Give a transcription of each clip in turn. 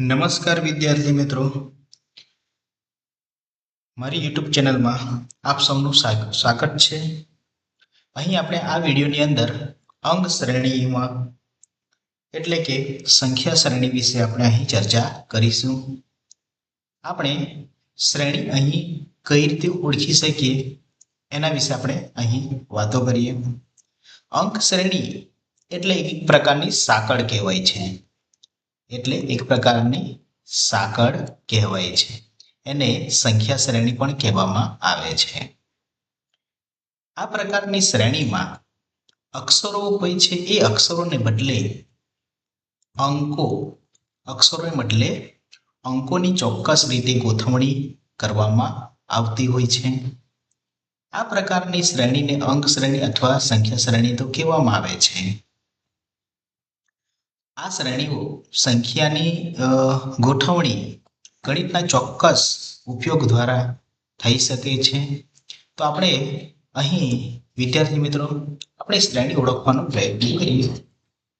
નમસ્કાર વિદ્યાર્થી મિત્રો. મારી યુટ્યુબ ચેનલમાં આપ સૌનું સ્વા- સ્વાગત છે. અહીં આપણે આ વિડીયોની અંદર અંગ શ્રેણીમાં એટલે કે સંખ્યા શ્રેણી વિશે આપણે અહીં ચર્ચા કરીશું. આપણે શ્રેણી અહીં કઈ રીતે ઓળખી શકીએ એના વિશે આપણે અહીં વાતો કરીએ. અંક શ્રેણી એટલે એક પ્રકારની સાંકળ કહેવાય છે. એટલે એક પ્રકારની સાંકળ કહેવાય છે. એને સંખ્યા શ્રેણી પણ કહેવામાં આવે છે. આ પ્રકારની શ્રેણીમાં અક્ષરો હોય છે એ અક્ષરોને બદલે અંકો, અક્ષરોને બદલે અંકોની ચોક્કસ રીતે ગોઠવણી કરવામાં આવતી હોય છે. આ પ્રકારની શ્રેણીને અંક શ્રેણી અથવા સંખ્યા શ્રેણી તો કહેવામાં આવે છે. આ શ્રેણીઓ સંખ્યાની ગોઠવણી ગણિતના ચોક્કસ ઉપયોગ દ્વારા થઈ શકે છે. તો આપણે અહીં, વિદ્યાર્થી મિત્રો, આપણે શ્રેણી ઓળખવાનો પ્રયત્ન કરીએ.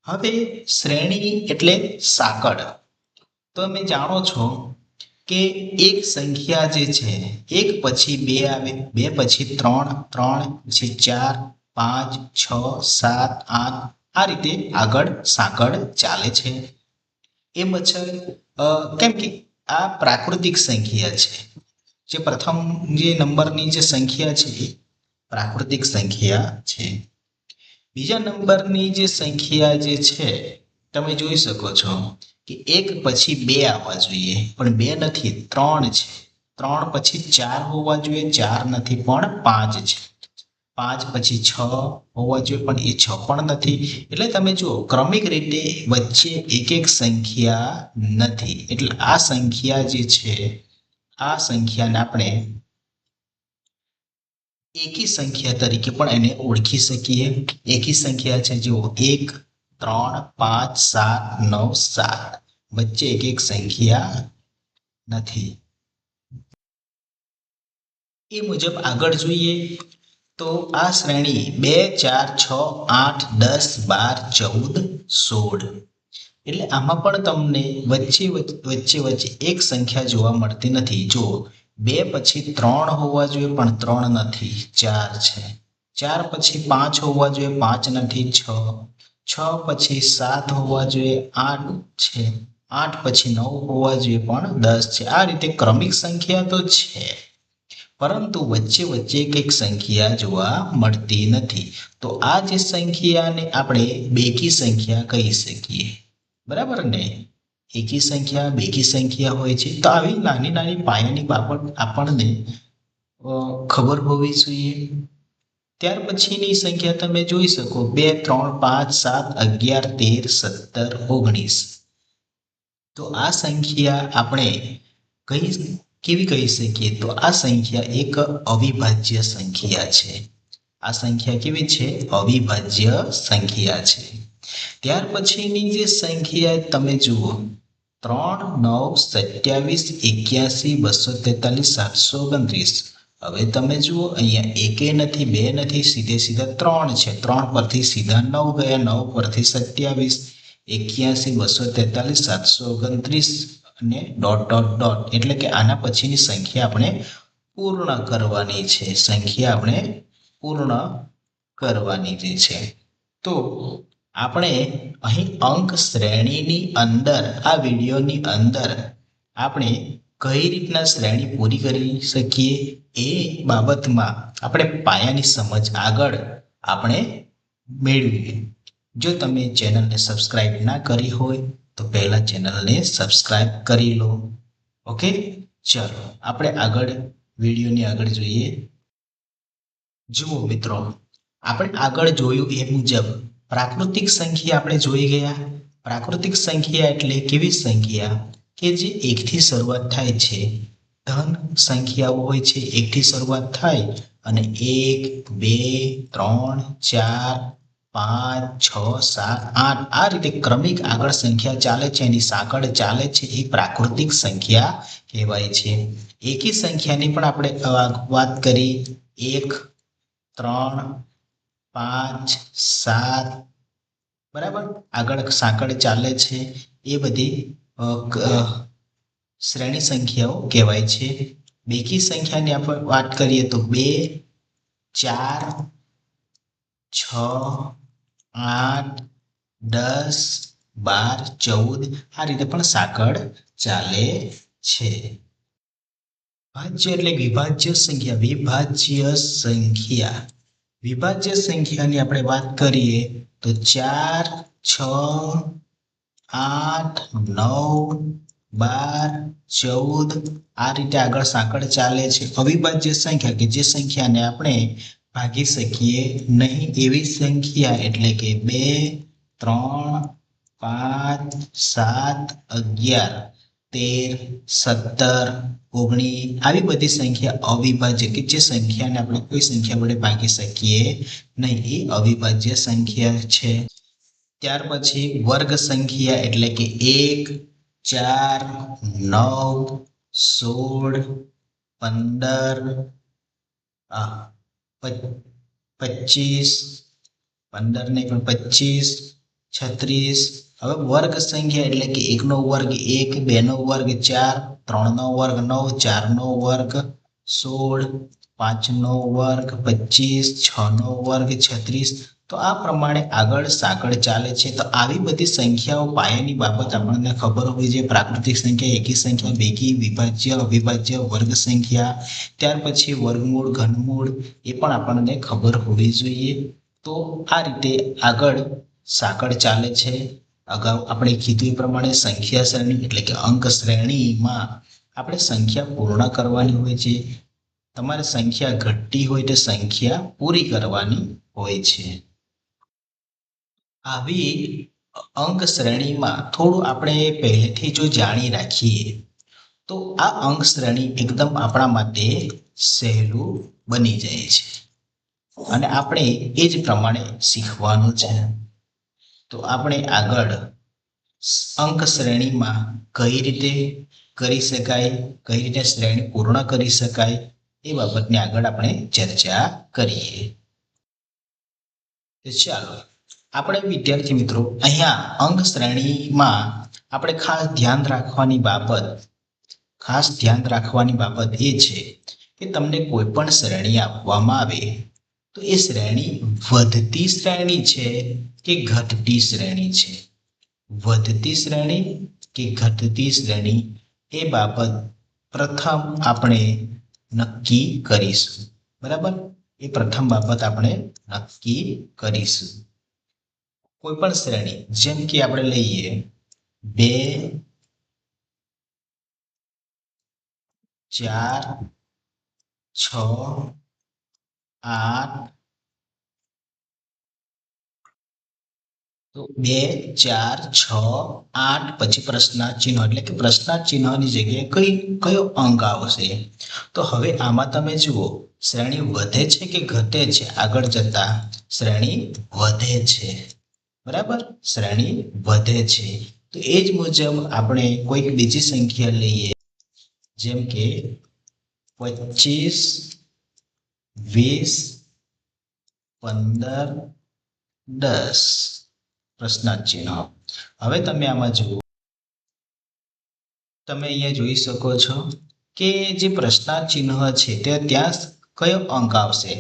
હવે શ્રેણી એટલે સાંકળ. તમે જાણો છો કે એક સંખ્યા જે છે, એક પછી બે આવે, બે પછી ત્રણ ત્રણ પછી ચાર, પાંચ, છ, સાત, આઠ આ રીતે આગળ સાંકળ ચાલે છે. એ મચ્છર અ, કેમ કે આ પ્રાકૃતિક સંખ્યા છે. જે પ્રથમ જે નંબરની જે સંખ્યા છે પ્રાકૃતિક સંખ્યા છે. બીજા નંબરની જે સંખ્યા જે છે તમે જોઈ શકો છો કે એક પછી બે આવવા જોઈએ પણ બે નથી ત્રણ છે. ત્રણ પછી ચાર હોવા જોઈએ ચાર નથી પણ પાંચ છે. પાંચ પછી છ હોવા જોઈએ, પણ એ છ પણ નથી. એટલે તમે જુઓ, ક્રમિક રીતે વચ્ચે એક એક સંખ્યા નથી. એટલે આ સંખ્યા જે છે, આ સંખ્યાને આપણે એકી સંખ્યા તરીકે પણ એને ઓળખી શકીએ. એકી સંખ્યા છે, જુઓ, એક, ત્રણ, પાંચ, સાત, નવ, સાત. વચ્ચે એક એક સંખ્યા નથી. એ મુજબ આગળ જોઈએ. તો આ શ્રેણી બે, ચાર, છ, આઠ, દસ, બાર, ચૌદ, સોળ. એટલે આમાં પણ તમને વચ્ચે વચ્ચે વચ્ચે એક સંખ્યા જોવા મળતી નથી. જો બે પછી ત્રણ હોવા જોઈએ પણ ત્રણ નથી. ચાર છે. ચાર પછી પાંચ હોવા જોઈએ, પાંચ નથી, છ. છ પછી સાત હોવા જોઈએ, આઠ છે. આઠ પછી નવ હોવા જોઈએ પણ દસ છે. આ રીતે ક્રમિક સંખ્યા તો છે. પરંતુ વચ્ચે વચ્ચે કંઈક સંખ્યા જોવા મળતી નથી. તો આ જે સંખ્યાને આપણે બેકી સંખ્યા કહી શકીએ. બરાબર ને? એકી સંખ્યા, બેકી સંખ્યા હોય છે. તો આવી નાની નાની પાયાની બાબત આપણને ખબર હોવી જોઈએ. ત્યાર પછીની સંખ્યા તમે જોઈ શકો. બે, ત્રણ, પાંચ, સાત, અગિયાર, તેર, સત્તર, ઓગણીસ. તો આ સંખ્યા આપણે કઈ કેવી કહી શકીએ? તો આ સંખ્યા એક અવિભાજ્ય સંખ્યા છે. આ સંખ્યા કેવી છે? અવિભાજ્ય સંખ્યા છે. ત્યાર પછીની જે સંખ્યા તમે જુઓ. ત્રણ નવ સત્યાવીસ એક્યાસી બસો તેતાલીસ સાતસો ઓગણત્રીસ. હવે તમે જુઓ, અહીંયા એકે નથી, બે નથી, સીધે સીધા ત્રણ છે. ત્રણ પરથી સીધા નવ ગયા, નવ પરથી સત્યાવીસ. એક્યાસી બસો તેતાલીસ સાતસો ઓગણત્રીસ. અને ડોટ ડોટ ડોટ એટલે કે આના પછીની સંખ્યા આપણે પૂર્ણ કરવાની છે. સંખ્યા આપણે પૂર્ણ કરવાની જે છે. તો આપણે અહીં અંક શ્રેણીની અંદર, આ વિડીયોની અંદર આપણે કઈ રીતના શ્રેણી પૂરી કરી શકીએ? એ બાબતમાં આપણે પાયાની સમજ આગળ આપણે મેળવીએ. જો તમે ચેનલને સબસ્ક્રાઇબ ના કરી હોય તો પહેલા ચેનલને સબસ્ક્રાઇબ કરી લો. ઓકે ચલો, આપણે આગળ વિડીયોની આગળ જોઈએ. જુઓ મિત્રો, આપણે આગળ જોયું એ મુજબ પ્રાકૃતિક સંખ્યા આપણે જોઈ ગયા. પ્રાકૃતિક સંખ્યા એટલે કેવી સંખ્યા? કે જે એકથી શરૂઆત થાય છે. ધન સંખ્યાઓ હોય છે, એકથી શરૂઆત થાય અને એક, બે, ત્રણ, ચાર પાંચ, છ, સાત, આઠ. આ રીતે ક્રમિક આગળ સંખ્યા ચાલે છે, એની સાંકળ ચાલે છે, એ પ્રાકૃતિક સંખ્યા કહેવાય છે. એકી સંખ્યાની પણ આપણે વાત કરી. એક, ત્રણ, પાંચ, સાત. બરાબર? આગળ સાંકળ ચાલે છે. એ બધી શ્રેણી સંખ્યાઓ કહેવાય છે. બેકી સંખ્યાની આપણે વાત કરીએ તો બે, ચાર, છ આઠ, દસ, બાર, ચૌદ, આ રીતે પણ સાંકળ ચાલે છે. ભાજ્ય એટલે વિભાજ્ય સંખ્યા વિભાજ્ય સંખ્યા. વિભાજ્ય સંખ્યાની આપણે વાત કરીએ તો ચાર, છ, આઠ, નવ, બાર, ચૌદ, આ રીતે આગળ સાંકળ ચાલે છે. અવિભાજ્ય સંખ્યા કે જે સંખ્યાને આપણે ભાગી શકીએ નહીં એવી સંખ્યા એટલે કે બે, ત્રણ, પાંચ, સાત, અગિયાર, તેર, સત્તર, ઓગણીસ આવી બધી સંખ્યા અવિભાજ્ય કે જે સંખ્યાને આપણે કોઈ સંખ્યા વડે ભાગી શકીએ નહીં, એ અવિભાજ્ય સંખ્યા છે. ત્યાર પછી વર્ગ સંખ્યા એટલે કે એક, ચાર, નવ, સોળ, પંદર પચીસ પંદર નહીં, પણ પચીસ છત્રીસ. હવે વર્ગ સંખ્યા એટલે કે એકનો વર્ગ એક, બેનો વર્ગ ચાર, ત્રણનો વર્ગ નવ, ચારનો વર્ગ સોળ પાંચનો વર્ગ, પચીસ, છનો વર્ગ, છત્રીસ. તો આ પ્રમાણે આગળ સાંકળ ચાલે છે. તો આવી બધી સંખ્યાઓ પાયાની બાબત આપણને ખબર હોવી જોઈએ. પ્રાકૃતિક સંખ્યા, એકી સંખ્યા, બેકી, વિભાજ્ય, અવિભાજ્ય, વર્ગ સંખ્યા. ત્યાર પછી વર્ગમૂળ, ઘનમૂળ, એ પણ આપણને ખબર હોવી જોઈએ. તો આ રીતે આગળ સાંકળ ચાલે છે. અગાઉ આપણે કીધું એ પ્રમાણે સંખ્યા શ્રેણી એટલે કે અંક શ્રેણીમાં આપણે સંખ્યા પૂર્ણ કરવાની હોય છે. તમારે સંખ્યા ઘટતી હોય તો સંખ્યા પૂરી કરવાની હોય છે. આવી અંક શ્રેણીમાં થોડું આપણે પહેલેથી જો જાણી રાખીએ, તો આ અંક શ્રેણી એકદમ આપણા માટે સહેલું બની જાય છે. અને આપણે એ જ પ્રમાણે શીખવાનું છે. તો આપણે આગળ અંક શ્રેણીમાં કઈ રીતે કરી શકાય, કઈ રીતે શ્રેણી પૂર્ણ કરી શકાય એ બાબતની આગળ આપણે ચર્ચા કરીએ. ચાલો, આપણે વિદ્યાર્થી મિત્રો, અહીંયા અંક શ્રેણીમાં આપણે ખાસ ધ્યાન રાખવાની બાબત, ખાસ ધ્યાન રાખવાની બાબત એ છે કે તમને કોઈ પણ શ્રેણી આપવામાં આવે. તો એ શ્રેણી વધતી શ્રેણી છે કે ઘટતી શ્રેણી છે? વધતી શ્રેણી કે ઘટતી શ્રેણી? એ બાબત પ્રથમ આપણે નક્કી કરીશું. બરાબર? એ પ્રથમ બાબત આપણે નક્કી કરીશું. કોઈ પણ શ્રેણી, જેમ કે આપણે લઈએ, બે, ચાર, છ, આઠ તો બે, ચાર, છ, આઠ, પછી પ્રશ્નાર્થ ચિહ્ન એટલે કે પ્રશ્નાર્થ ચિહ્નની જગ્યાએ કઈ, કયો અંક આવશે? તો હવે આમાં તમે જુઓ. શ્રેણી વધે છે કે ઘટે છે? આગળ જતા. શ્રેણી વધે છે. બરાબર? શ્રેણી વધે છે. તો એ જ મુજબ આપણે કોઈક બીજી સંખ્યા લઈએ. જેમ કે પચીસ, વીસ, પંદર, દસ. પ્રશ્નાર્થ ચિહ્ન. હવે તમે આમાં જુઓ. તમે અહીંયા જોઈ શકો છો કે જે પ્રશ્નાર્થ ચિહ્ન છે તે ત્યાં કયો અંક આવશે?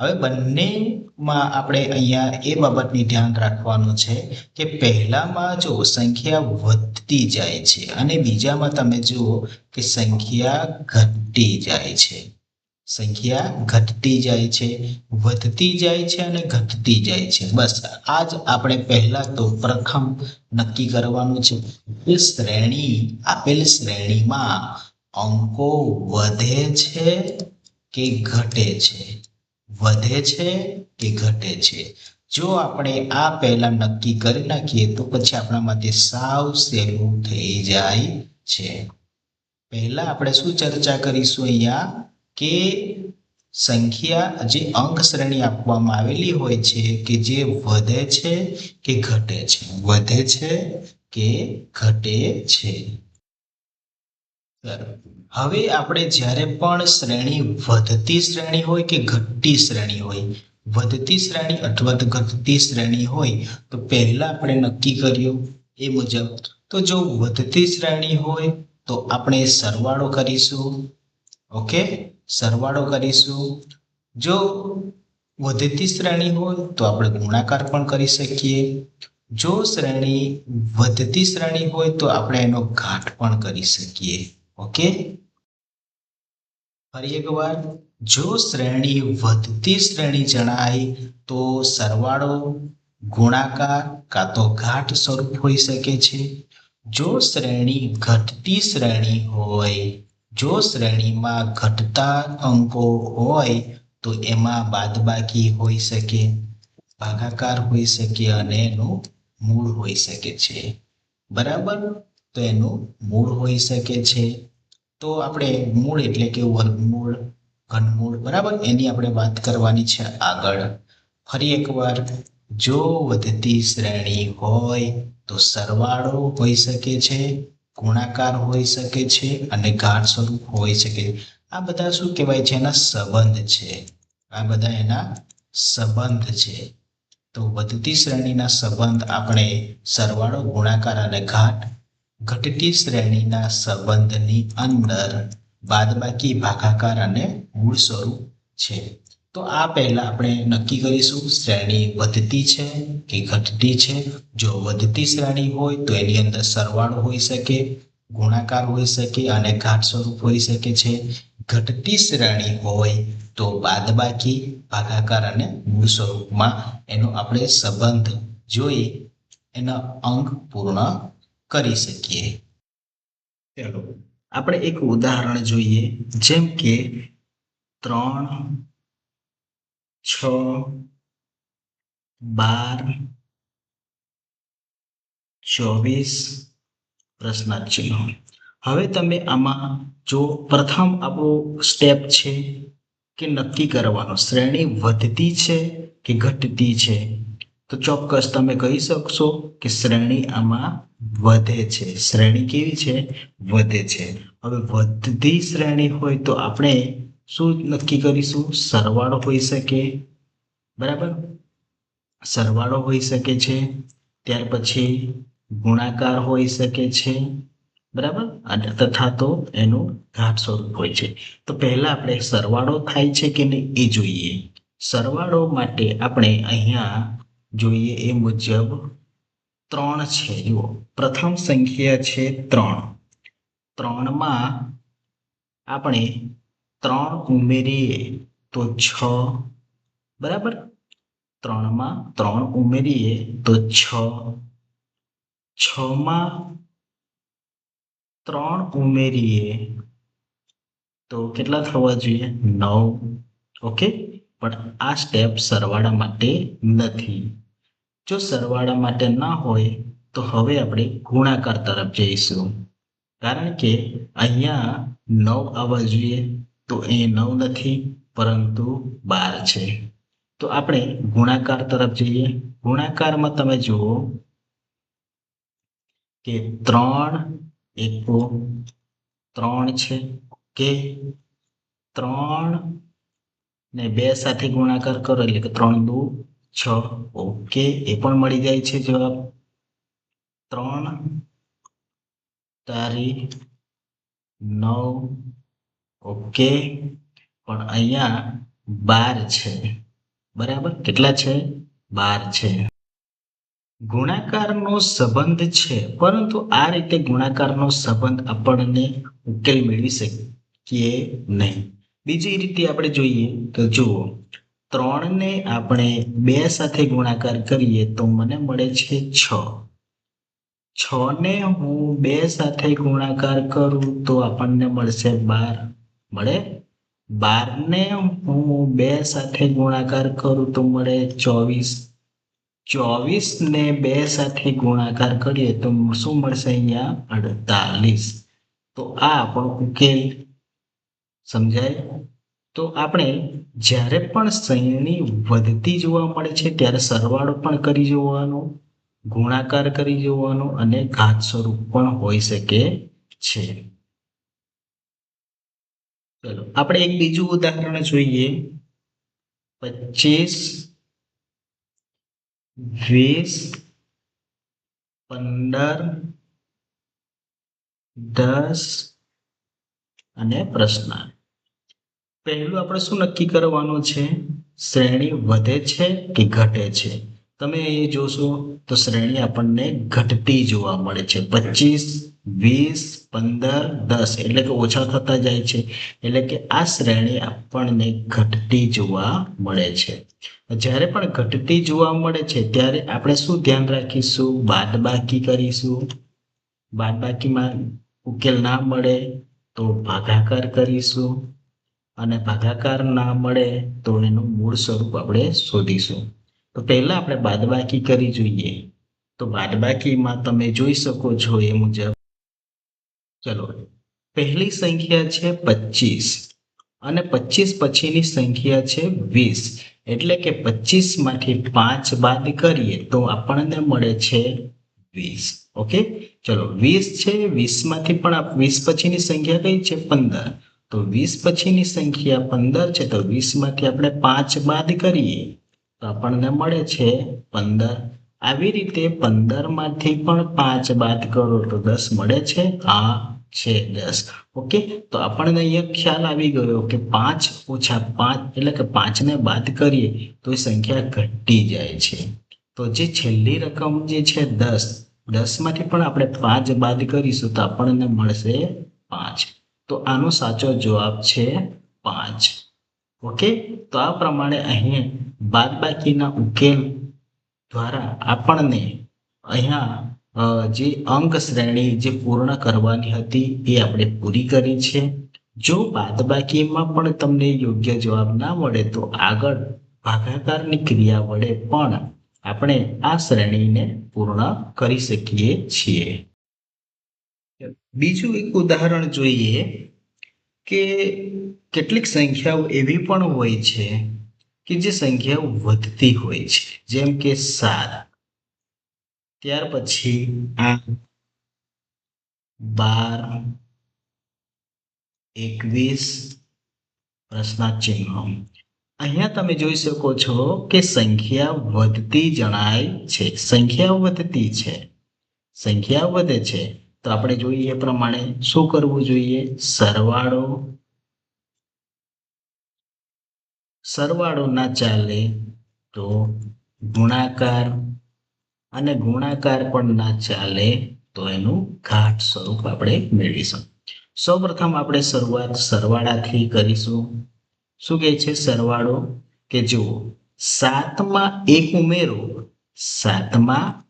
હવે બંનેમાં આપણે અહીંયા એ બાબતની ધ્યાન રાખવાનું છે કે પહેલામાં જો સંખ્યા વધતી જાય છે અને બીજામાં તમે જુઓ કે સંખ્યા ઘટતી જાય છે. સંખ્યા ઘટતી જાય છે, વધતી જાય છે અને ઘટતી જાય છે. બસ આ જ આપણે પહેલા તો પ્રથમ નક્કી કરવાનું છે. કે શ્રેણી, આપેલ શ્રેણીમાં અંકો વધે છે કે ઘટે છે? વધે છે કે ઘટે છે? જો આપણે આ પહેલા નક્કી કરી નાખીએ તો પછી આપણા માટે સાવ સહેલું થઈ જાય છે. પહેલા આપણે શું ચર્ચા કરીશું અહીંયા? કે સંખ્યા જે અંક શ્રેણી આપવામાં આવેલી હોય છે કે જે વધે છે કે ઘટે છે? વધે છે કે ઘટે છે? હવે આપણે જ્યારે પણ શ્રેણી વધતી શ્રેણી હોય કે ઘટતી શ્રેણી હોય, વધતી શ્રેણી અથવા તો ઘટતી શ્રેણી હોય, તો પહેલા આપણે નક્કી કર્યું એ મુજબ તો તો જો વધતી શ્રેણી હોય તો આપણે સરવાળો કરીશું. ઓકે? સરવાળો કરીશું. જો વધતી શ્રેણી હોય તો આપણે ગુણાકાર પણ કરી શકીએ. જો શ્રેણી વધતી શ્રેણી હોય તો આપણે એનો ઘાટ પણ કરી શકીએ. ઓકે? ફરી એકવાર. જો શ્રેણી વધતી શ્રેણી જણાય તો સરવાળો ગુણાકાર કાં તો ઘાટ સ્વરૂપ હોઈ શકે છે. જો શ્રેણી ઘટતી શ્રેણી હોય જો શ્રેણીમાં ઘટતા અંકો હોય, તો એમાં બાદબાકી હોઈ શકે, ભાગાકાર હોઈ શકે અને એનું મૂળ હોઈ શકે છે. બરાબર? તો એનું મૂળ હોઈ શકે છે. તો આપણે મૂળ એટલે કે વર્ગમૂળ, ઘનમૂળ, બરાબર? એની આપણે વાત કરવાની છે આગળ. ફરી એકવાર, જો વધતી શ્રેણી હોય, તો સરવાળો હોઈ શકે છે. ગુણાકાર હોઈ શકે છે અને ગાઢ સ્વરૂપ હોઈ શકે આ બધા શું કહેવાય છે? એના સંબંધ છે. આ બધા એના સંબંધ છે. તો વધતી શ્રેણીના સંબંધ આપણે સરવાળો, ગુણાકાર અને ઘાટ. ઘટતી શ્રેણીના સંબંધની અંદર બાદબાકી, ભાગાકાર અને મૂળ સ્વરૂપ છે. તો આ પહેલા આપણે નક્કી કરીશું શ્રેણી વધતી છે કે ઘટતી છે? જો વધતી શ્રેણી હોય તો એની અંદર સરવાળો હોઈ શકે, ગુણાકાર હોઈ શકે અને ઘાટ સ્વરૂપ હોઈ શકે છે. ઘટતી શ્રેણી હોય તો બાદબાકી, ભાગાકાર અને મૂળ સ્વરૂપમાં એનો આપણે સંબંધ જોઈ એના અંક પૂર્ણ કરી શકીએ. ચલો, આપણે એક ઉદાહરણ જોઈએ જેમ કે ત્રણ છ, બાર, ચોવીસ પ્રશ્નાર્થ ચિહ્નો હવે તમે આમાં જો પ્રથમ આપણો સ્ટેપ છે કે નક્કી કરવાનો, શ્રેણી વધતી છે કે ઘટતી છે? તો ચોક્કસ તમે કહી શકશો કે શ્રેણી આમાં વધે છે. શ્રેણી કેવી છે? વધે છે. હવે વધતી શ્રેણી હોય તો આપણે શું નક્કી કરીશું? સરવાળો હોઈ શકે. બરાબર? સરવાળો હોઈ શકે છે. ત્યાર પછી ગુણાકાર હોઈ શકે છે. બરાબર? અને તથા તો એનું ઘાટ સ્વરૂપ હોય છે. તો પહેલા આપણે સરવાળો થાય છે કે નહીં એ જોઈએ. સરવાળો માટે આપણે અહીંયા જોઈએ એ મુજબ ત્રણ છે. જુઓ. પ્રથમ સંખ્યા છે ત્રણ. ત્રણમાં આપણે ત્રણ ઉમેરીએ તો છ. બરાબર? ત્રણમાં ત્રણ ઉમેરીએ તો છ. છમાં ત્રણ ઉમેરીએ તો કેટલા થવા જોઈએ? નવ. ઓકે? પણ આ સ્ટેપ સરવાળા માટે નથી. જો સરવાળા માટે ના હોય, તો હવે આપણે ગુણાકાર તરફ જઈશું. કારણ કે અહીંયા નવ આવવા જોઈએ. તો એ નવ નથી, પરંતુ બાર છે. તો આપણે ગુણાકાર તરફ જઈએ. ગુણાકારમાં તમે જુઓ કે ત્રણ એકો ત્રણ છે, કે ત્રણ ને બે સાથે ગુણાકાર કરો એટલે કે ત્રણ દુ છ, ઓકે, એ પણ મળી જાય છે જવાબ. ત્રણ, તારી, નવ ઓકે. પણ અહીંયા બાર છે. બરાબર? કેટલા છે? બાર છે. ગુણાકારનો સંબંધ છે. પરંતુ આ રીતે ગુણાકારનો સંબંધ આપણને ઉકેલ મેળવી શકીએ નહીં. બીજી રીતે આપણે જોઈએ તો જુઓ, ત્રણને આપણે બે સાથે ગુણાકાર કરીએ તો મને મળે છે છ. છને હું બે સાથે ગુણાકાર કરું તો આપણને મળશે બાર. મળે? બાર ને હું બે સાથે ગુણાકાર કરું તો મળે ચોવીસ. ચોવીસ ને બે સાથે ગુણાકાર કરીએ તો શું મળશે અહીંયા? અડતાલીસ. તો આ આપણો ઉકેલ સમજાય? તો આપણે જ્યારે પણ શ્રેણી વધતી જોવા મળે છે ત્યારે સરવાળો પણ કરી જોવાનો, ગુણાકાર કરી જોવાનો અને ઘાત સ્વરૂપ પણ હોઈ શકે છે. ચલો, આપણે એક બીજું ઉદાહરણ જોઈએ. પચીસ વીસ પંદર દસ અને પ્રશ્ન પહેલું આપણે શું નક્કી કરવાનું છે? શ્રેણી વધે છે કે ઘટે છે? તમે એ જોશો તો શ્રેણી આપણને ઘટતી જોવા મળે છે. પચીસ વીસ, પંદર, દસ એટલે કે ઓછા થતા જાય છે. એટલે કે આ શ્રેણી આપણને ઘટતી જોવા મળે છે. જ્યારે પણ ઘટતી જોવા મળે છે, ત્યારે આપણે શું ધ્યાન રાખીશું? બાદબાકી કરીશું. બાદબાકીમાં ઉકેલ ના મળે તો ભાગાકાર કરીશું. અને ભાગાકાર ના મળે તો એનું મૂળ સ્વરૂપ આપણે શોધીશું. તો પહેલા આપણે બાદબાકી કરી જોઈએ. તો બાદબાકીમાં તમે જોઈ શકો છો એ મુજબ ચલો, પહેલી સંખ્યા છે પચીસ અને પચીસ પછીની સંખ્યા છે વીસ. એટલે કે પચીસમાંથી પાંચ બાદ કરીએ તો આપણને મળે છે વીસ. ઓકે? ચલો, વીસ છે વીસમાંથી પણ વીસ પછીની સંખ્યા કઈ છે? પંદર. તો વીસ પછીની સંખ્યા પંદર છે, તો વીસમાંથી આપણે પાંચ બાદ કરીએ તો આપણને મળે છે પંદર. આવી રીતે પંદરમાંથી પણ પાંચ બાદ કરો તો દસ મળે છે આ છે દસ. ઓકે? તો આપણને અહીંયા ખ્યાલ આવી ગયો કે પાંચ ઓછા પાંચ એટલે કે પાંચને બાદ કરીએ તો એ સંખ્યા ઘટી જાય છે. તો જે છેલ્લી રકમ જે છે દસ, દસમાંથી પણ આપણે પાંચ બાદ કરીશું તો આપણને મળશે પાંચ. તો આનો સાચો જવાબ છે પાંચ. ઓકે? તો આ પ્રમાણે અહીં બાદબાકીના ઉકેલ દ્વારા આપણને અહીંયા જે અંક શ્રેણી જે પૂર્ણ કરવાની હતી એ આપણે પૂરી કરી છે. જો બાદબાકીમાં પણ તમને યોગ્ય જવાબ ના મળે તો આગળ ભાગાકારની ક્રિયા વડે પણ આપણે આ શ્રેણીને પૂર્ણ કરી શકીએ છીએ. બીજું એક ઉદાહરણ જોઈએ કે કેટલીક સંખ્યાઓ એવી પણ હોય છે કે જે સંખ્યાઓ વધતી હોય છે. જેમ કે સાત. ત્યાર પછી આ બાર એકવીસ પ્રશ્નાર્થ ચિહ્ન અહીંયા તમે જોઈ શકો છો કે સંખ્યા વધતી જણાય છે. સંખ્યા વધતી છે. સંખ્યા વધે છે. તો આપણે જોઈએ એ પ્રમાણે શું કરવું જોઈએ? સરવાળો. સરવાળો ના ચાલે તો ગુણાકાર અને ગુણાકાર પણ ના ચાલે, તો એનું ઘાટ સ્વરૂપ આપણે મેળવીશું. સૌપ્રથમ આપણે શરૂઆત સરવાળાથી કરીશું. શું કહે છે સરવાળો? કે જુઓ, સાતમાં એક ઉમેરો, સાતમાં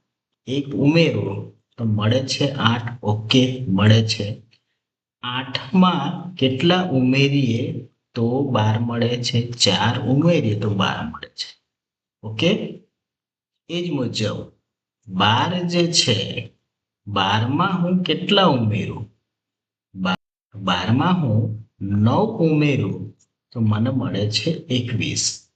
એક ઉમેરો, તો મળે છે આઠ ઓકે મળે છે. આઠમાં કેટલા ઉમેરીએ, તો બાર મળે છે, ચાર ઉમેરીએ, તો બાર મળે છે. ઓકે એ જ મુજબ બાર જે છે, બારમાં હું કેટલા ઉમેરું? બારમાં હું નવ ઉમેરું, તો મને મળે છે એકવીસ.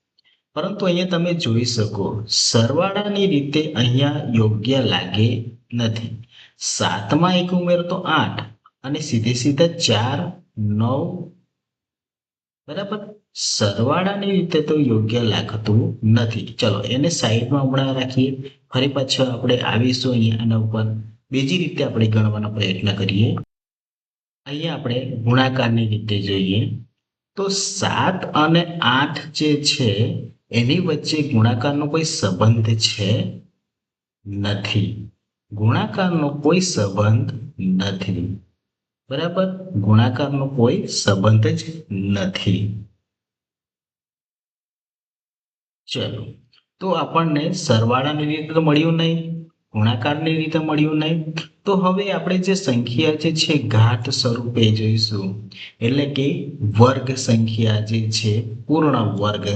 પરંતુ અહીંયા તમે જોઈ શકો, સરવાળાની રીતે અહીંયા યોગ્ય લાગે નથી. સાતમાં એક ઉમેરો તો આઠ, અને સીધે સીધા ચાર, નવ, બરાબર? સરવાળાની રીતે તો યોગ્ય લાગતું નથી. ચલો, એને સાઈડમાં હમણાં રાખીએ. ફરી પાછો આપણે આવીશું અહીંયા આના ઉપર. બીજી રીતે આપણે ગણવાનો પ્રયત્ન કરીએ. અહીંયા આપણે ગુણાકારની રીતે જોઈએ. તો સાત અને આઠ જે છે, એની વચ્ચે ગુણાકારનો કોઈ સંબંધ છે નથી. ગુણાકારનો કોઈ સંબંધ નથી. બરાબર? ગુણાકારનો કોઈ સંબંધ જ નથી. ચલો. તો આપણને સરવાળાની રીતે મળ્યું નહીં, ગુણાકારની રીતે મળ્યું નહીં. તો હવે આપણે જે સંખ્યા જે છે, ઘાત સ્વરૂપે જોઈશું. એટલે કે વર્ગ સંખ્યા જે છે, પૂર્ણ વર્ગ.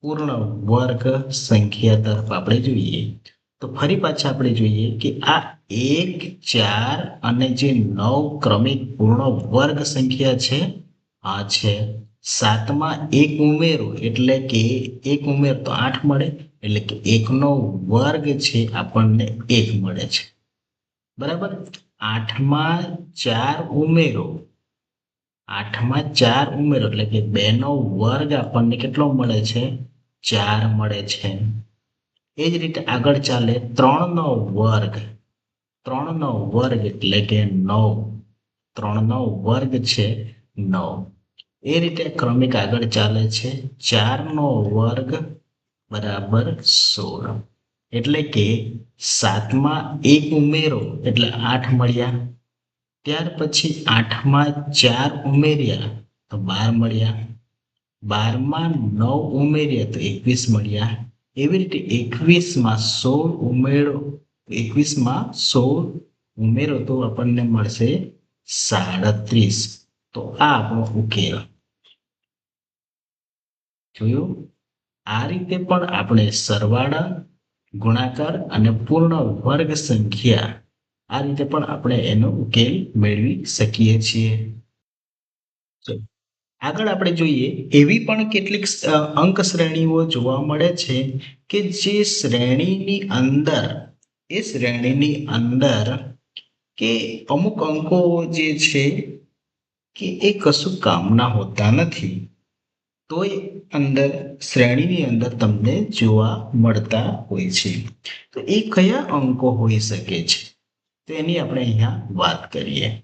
પૂર્ણ વર્ગ સંખ્યા તરફ આપણે જોઈએ. તો ફરી પાછા આપણે જોઈએ કે આ એક, ચાર અને જે નવ ક્રમિક પૂર્ણ વર્ગ સંખ્યા છે, આ છે સાતમાં એક ઉમેરો એટલે કે એક ઉમેર તો આઠ મળે, એટલે કે એકનો વર્ગ છે આપણને એક મળે છે. બરાબર? આઠમાં ચાર ઉમેરો. આઠમાં ચાર ઉમેરો એટલે કે બે નો વર્ગ આપણને કેટલો મળે છે? ચાર મળે છે. એ જ રીતે આગળ ચાલે ત્રણ નો વર્ગ. ત્રણનો વર્ગ એટલે કે નવ. ત્રણનો વર્ગ છે નવ. એ રીતે ક્રમિક આગળ ચાલે છે. ચારનો વર્ગ બરાબર સોળ. એટલે કે સાતમાં એક ઉમેરો, એટલે આઠ મળ્યા. ત્યાર પછી આઠમાં ચાર ઉમેર્યા, તો બાર મળ્યા. બારમાં નવ ઉમેર્યા, તો એકવીસ મળ્યા. એવી રીતે એકવીસમાં સોળ ઉમેરો, એકવીસમાં સોળ ઉમેરો તો આપણને મળશે સાડત્રીસ. તો આ ઉકેલ જોયું આ રીતે પણ આપણે સરવાળા ગુણાકાર અને પૂર્ણ વર્ગ સંખ્યા આ રીતે પણ આપણે એનો ઉકેલ મેળવી શકીએ છીએ આગળ આપણે જોઈએ, એવી પણ કેટલીક અંક શ્રેણીઓ જોવા મળે છે કે જે શ્રેણીની અંદર, એ શ્રેણીની અંદર કે અમુક અંકો જે છે કે એ કશું કામના હોતા નથી, તોય અંદર, શ્રેણીની અંદર તમને જોવા મળતા હોય છે. તો એ કયા અંકો હોઈ શકે છે? તો એની આપણે અહીંયા વાત કરીએ.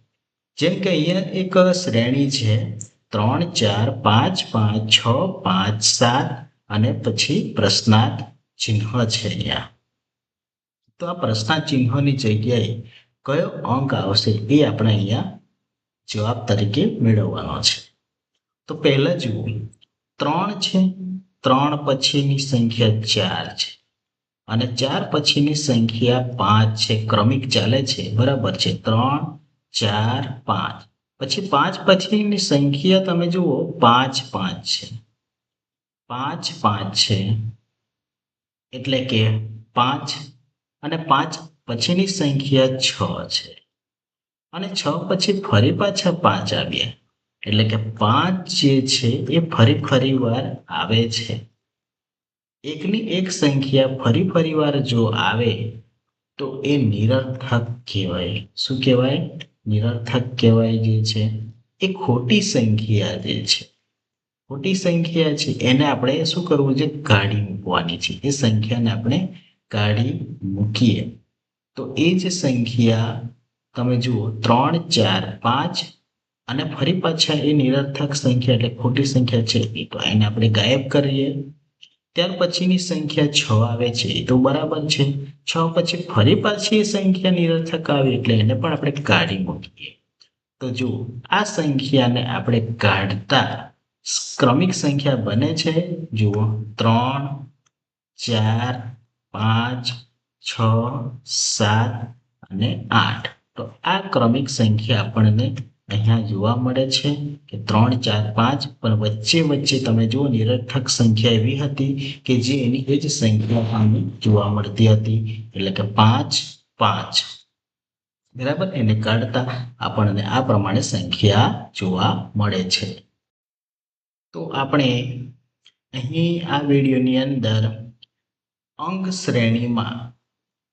જેમ કે અહીંયા એક શ્રેણી છે, ત્રણ, ચાર, પાંચ પાંચ, છ, પાંચ, સાત અને પછી પ્રશ્નાર્થ ચિહ્ન છે અહીંયા. તો આ પ્રશ્નાર્થ ચિહ્નની જગ્યાએ કયો અંક આવશે એ આપણે અહીંયા જવાબ તરીકે મેળવવાનો છે. તો પહેલા જુઓ, ત્રણ છે, ત્રણ પછીની સંખ્યા ચાર છે. અને ચાર પછીની સંખ્યા પાંચ છે, ક્રમિક ચાલે છે, બરાબર છે. ત્રણ, ચાર, પાંચ. પછી પાંચ પછીની સંખ્યા તમે જુઓ, પાંચ પાંચ છે. પાંચ પાંચ છે, એટલે કે પાંચ અને પાંચ પછીની સંખ્યા છ છે. અને છ પછી ફરી પાછા પાંચ આવ્યા એટલે કે પાંચ જે છે એ ફરી ફરી વાર આવે છે. એકની એક સંખ્યા ફરી ફરી વાર જો આવે, તો એ નિરર્થક કહેવાય. શું કહેવાય? નિરર્થક કહેવાય જે છે, એ ખોટી સંખ્યા જે છે. ખોટી સંખ્યા છે, એને આપણે શું કરવું છે? કાઢી મૂકવાની છે. એ સંખ્યાને આપણે કાઢી મૂકીએ. તો એ જે સંખ્યા તમે જુઓ, ત્રણ, ચાર, પાંચ અને ફરી પાછા એ નિરર્થક સંખ્યા એટલે ખોટી સંખ્યા છે. એ તો એને આપણે ગાયબ કરીએ. ત્યાર પછીની સંખ્યા છ આવે છે. એ તો બરાબર છે. છ પછી ફરી પાછી એ સંખ્યા નિરર્થક આવે એટલે એને પણ આપણે કાઢી મૂકીએ. તો જુઓ, આ સંખ્યાને આપણે કાઢતા ક્રમિક સંખ્યા બને છે. જુઓ, ત્રણ, ચાર, પાંચ, છ, સાત અને આઠ. તો આ ક્રમિક સંખ્યા આપણને અહીંયા જોવા મળે છે કે ત્રણ, ચાર, પાંચ, પણ વચ્ચે વચ્ચે તમે જુઓ, નિરર્થક સંખ્યા એવી હતી કે જે એની એ જ સંખ્યા આપણને જોવા મળતી હતી. એટલે કે પાંચ પાંચ. બરાબર? એને કાઢતા આપણને આ પ્રમાણે સંખ્યા જોવા મળે છે. તો આપણે અહીં આ વિડીયોની અંદર અંક શ્રેણીમાં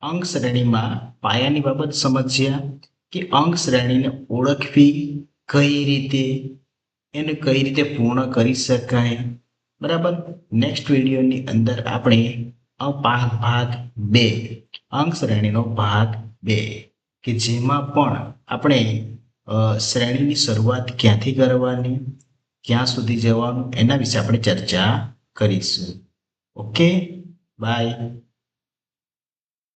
અંક શ્રેણીમાં પાયાની બાબત સમજ્યા કે અંક શ્રેણીને ઓળખવી કઈ રીતે, એને કઈ રીતે પૂર્ણ કરી શકાય. બરાબર? નેક્સ્ટ વિડીયોની અંદર આપણે ભાગ ભાગ બે અંક શ્રેણીનો ભાગ બે, કે જેમાં પણ આપણે શ્રેણીની શરૂઆત ક્યાંથી કરવાની, ક્યાં સુધી જવાનું, એના વિશે આપણે ચર્ચા કરીશું. Okay bye